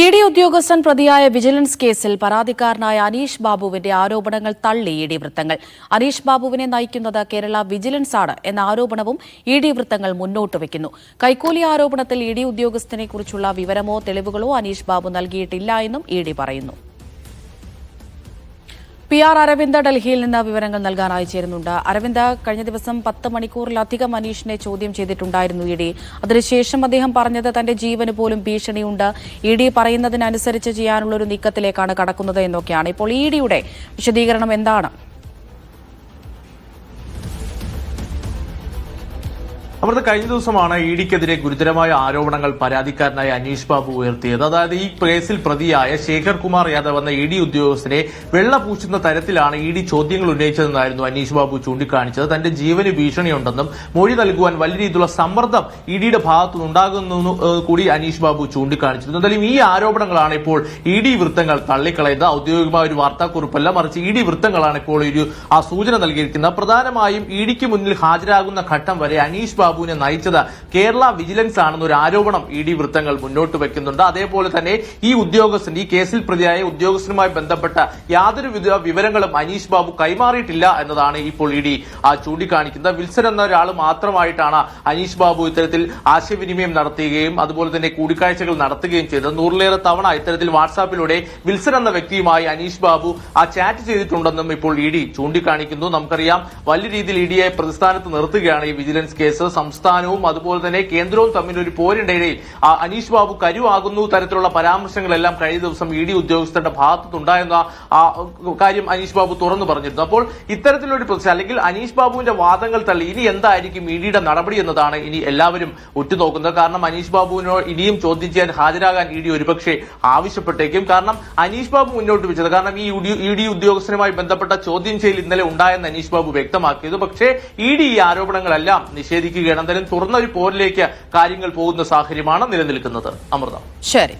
E D ഉദ്യോഗസ്ഥൻ പ്രതിയായ vigilance കേസിൽ പരാതിക്കാരനായ അനീഷ് ബാബുവിന്റെ ആരോപണങ്ങൾ തള്ളി ഇ ഡി വൃത്തങ്ങൾ. അനീഷ് ബാബുവിനെ നയിക്കുന്നത് കേരള വിജിലൻസ് ആണ് എന്ന ആരോപണവും ഇ ഡി വൃത്തങ്ങൾ മുന്നോട്ട് വയ്ക്കുന്നു. കൈക്കൂലി ആരോപണത്തിൽ ഇ ഡി ഉദ്യോഗസ്ഥനെക്കുറിച്ചുള്ള വിവരമോ തെളിവുകളോ അനീഷ് ബാബു നൽകിയിട്ടില്ല എന്നും ഇ ഡി പറയുന്നു. പി ആർ അരവിന്ദ് ഡൽഹിയിൽ നിന്ന് വിവരങ്ങൾ നൽകാനായി ചേരുന്നുണ്ട്. അരവിന്ദ് കഴിഞ്ഞ ദിവസം പത്ത് മണിക്കൂറിലധികം അനീഷിനെ ചോദ്യം ചെയ്തിട്ടുണ്ടായിരുന്നു ഇ ഡി. അതിനുശേഷം അദ്ദേഹം പറഞ്ഞത് തന്റെ ജീവന് പോലും ഭീഷണിയുണ്ട്. ഇ ഡി പറയുന്നതിനനുസരിച്ച് ചെയ്യാനുള്ള ഒരു നീക്കത്തിലേക്കാണ് കടക്കുന്നത് എന്നൊക്കെയാണ്. ഇപ്പോൾ ഇ ഡിയുടെ വിശദീകരണം എന്താണ്? അമൃത കഴിഞ്ഞ ദിവസമാണ് ഇ ഡിക്കെതിരെ ഗുരുതരമായ ആരോപണങ്ങൾ പരാതിക്കാരനായ അനീഷ് ബാബു ഉയർത്തിയത്. അതായത് ഈ കേസിൽ പ്രതിയായ ശേഖർ കുമാർ യാദവ് എന്ന ഇ ഡി ഉദ്യോഗസ്ഥനെ വെള്ളപൂശുന്ന തരത്തിലാണ് ഇ ഡി ചോദ്യങ്ങൾ ഉന്നയിച്ചതെന്നായിരുന്നു അനീഷ് ബാബു ചൂണ്ടിക്കാണിച്ചത്. തന്റെ ജീവന് ഭീഷണിയുണ്ടെന്നും മൊഴി നൽകുവാൻ വലിയ രീതിയിലുള്ള സമ്മർദ്ദം ഇ ഡിയുടെ ഭാഗത്തുനിന്നുണ്ടാകുന്നു കൂടി അനീഷ് ബാബു ചൂണ്ടിക്കാണിച്ചിരുന്നു. എന്തായാലും ഈ ആരോപണങ്ങളാണ് ഇപ്പോൾ ഇ ഡി വൃത്തങ്ങൾ തള്ളിക്കളയുന്നത്. ഔദ്യോഗികമായ ഒരു വാർത്താക്കുറിപ്പല്ല മറിച്ച് ഇ ഡി വൃത്തങ്ങളാണ് ഇപ്പോൾ ഒരു ആ സൂചന നൽകിയിരിക്കുന്നത്. പ്രധാനമായും ഇ ഡിക്ക് മുന്നിൽ ഹാജരാകുന്ന ഘട്ടം വരെ അനീഷ് ബാബുവിനെ നയിച്ചത് കേരള വിജിലൻസ് ആണെന്ന് ഒരു ആരോപണം ഇ ഡി വൃത്തങ്ങൾ മുന്നോട്ട് വെക്കുന്നുണ്ട്. അതേപോലെ തന്നെ ഈ ഉദ്യോഗസ്ഥൻ ഈ കേസിൽ പ്രതിയായ ഉദ്യോഗസ്ഥനുമായി ബന്ധപ്പെട്ട യാതൊരു വിവരങ്ങളും അനീഷ് ബാബു കൈമാറിയിട്ടില്ല എന്നതാണ് ഇപ്പോൾ ഇ ഡി ചൂണ്ടിക്കാണിക്കുന്നത്. വിൽസൺ എന്ന ഒരാൾ മാത്രമായിട്ടാണ് അനീഷ് ബാബു ഇത്തരത്തിൽ ആശയവിനിമയം നടത്തുകയും അതുപോലെ തന്നെ കൂടിക്കാഴ്ചകൾ നടത്തുകയും ചെയ്തത്. നൂറിലേറെ തവണ ഇത്തരത്തിൽ വാട്സാപ്പിലൂടെ വിൽസൺ എന്ന വ്യക്തിയുമായി അനീഷ് ബാബു ആ ചാറ്റ് ചെയ്തിട്ടുണ്ടെന്നും ഇപ്പോൾ ഇ ഡി ചൂണ്ടിക്കാണിക്കുന്നു. നമുക്കറിയാം വലിയ രീതിയിൽ ഇ ഡിയെ പ്രതിസ്ഥാനത്ത് നിർത്തുകയാണ് ഈ വിജിലൻസ് കേസ്. സംസ്ഥാനവും അതുപോലെ തന്നെ കേന്ദ്രവും തമ്മിൽ ഒരു പോരിനിടയിൽ അനീഷ് ബാബു കരുവാകുന്നു തരത്തിലുള്ള പരാമർശങ്ങളെല്ലാം കഴിഞ്ഞ ദിവസം ഇ ഡി ഉദ്യോഗസ്ഥരുടെ ഭാഗത്തുനിന്നുണ്ടായെന്ന കാര്യം അനീഷ് ബാബു തുറന്നു പറഞ്ഞിരുന്നു. അപ്പോൾ ഇത്തരത്തിലൊരു പ്രശ്നം അല്ലെങ്കിൽ അനീഷ് ബാബുവിന്റെ വാദങ്ങൾ തള്ളി ഇനി എന്തായിരിക്കും ഇ ഡിയുടെ നടപടി എന്നതാണ് ഇനി എല്ലാവരും ഉറ്റുനോക്കുന്നത്. കാരണം അനീഷ് ബാബുവിനോട് ഇനിയും ചോദ്യം ചെയ്യാൻ ഹാജരാകാൻ ഇ ഡി ഒരുപക്ഷെ ആവശ്യപ്പെട്ടേക്കും. കാരണം അനീഷ് ബാബു മുന്നോട്ട് വെച്ചത് കാരണം ഈ ഇ ഡി ഉദ്യോഗസ്ഥനുമായി ബന്ധപ്പെട്ട ചോദ്യം ചെയ്യൽ ഇന്നലെ ഉണ്ടായെന്ന് അനീഷ് ബാബു വ്യക്തമാക്കിയത്. പക്ഷേ ഇ ഡി ഈ ആരോപണങ്ങളെല്ലാം നിഷേധിക്കുകയാണ് എന്തായാലും തുറന്ന ഒരു പോരിലേക്ക് കാര്യങ്ങൾ പോകുന്ന സാഹചര്യമാണ് നിലനിൽക്കുന്നത്. അമൃത. ശരി.